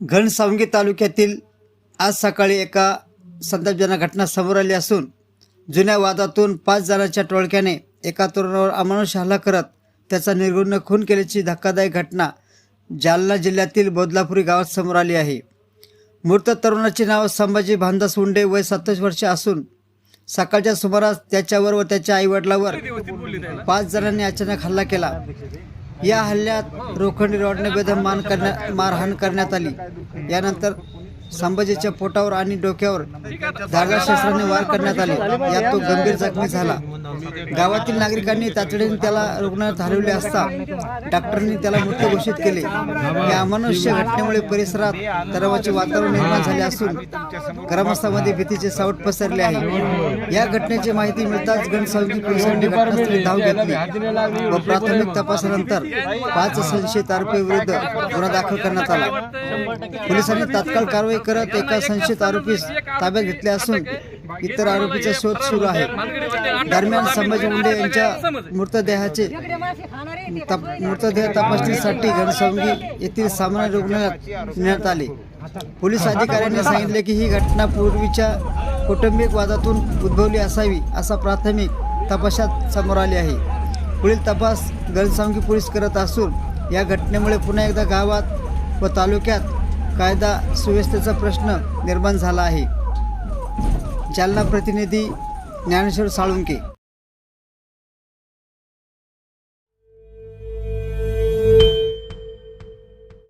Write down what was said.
घनसावंगी तालुक्यातील आज सकाळी एका संतापजनक घटना समोर आली असून जुन्या वादातून पाच जणांच्या टोळक्याने एका तरुणावर अमानुष हल्ला करत त्याचा निर्गुण खून केल्याची धक्कादायक घटना जालना जिल्ह्यातील बोदलापुरी गावात समोर आली आहे. मृत तरुणाचे नाव संभाजी भानदास उंडे वय सत्तावीस वर्षे असून सकाळच्या सुमारास त्याच्यावर व त्याच्या आईवडिलावर पाच जणांनी अचानक हल्ला केला. या हल्ल्यात रोखंडी रॉडने बेदम मान करण्या मारहाण करण्यात आली. यानंतर संभाजीच्या पोटावर आणि डोक्यावर धागा शस्त्राने वार करण्यात आले. यात तो गंभीर जखमी झाला. गावातील नागरिकांनी तातडीने त्याला रुग्णालयात हलवले असता डॉक्टरांनी त्याला मृत घोषित केले. या अमानुष्य घटनेमुळे परिसरात तणावाचे वातावरण निर्माण झाले असून ग्रामस्थामध्ये भीतीचे सावट पसरले आहे. या घटनेची माहिती मिळताच घनसावंगी पोलिसांनी घटनास्थळी धाव घेतली. व प्राथमिक तपासानंतर पाच संशयित आरोपी विरुद्ध गुन्हा दाखल करण्यात आला. पोलिसांनी तात्काळ कारवाई करत एका संशयित आरोपीस ताब्यात घेतले असून इतर आरोपीचा शोध सुरू आहे. दरम्यान संभाजी मुंडे यांच्या मृतदेहाचे तप- मृतदेह तपासणीसाठी घनसावंगी येथील सामान्य रुग्णालयात नेण्यात आले. पोलीस अधिकाऱ्यांनी सांगितले की ही घटना पूर्वीच्या कौटुंबिक वादातून उद्भवली असावी असा प्राथमिक तपासात समोर आले आहे. पुढील तपास घनसावंगी पोलीस करत असून या घटनेमुळे पुन्हा एकदा गावात व तालुक्यात कायदा सुव्यवस्थेचा प्रश्न निर्माण झाला आहे. जालना प्रतिनिधी ज्ञानेश्वर साळुंके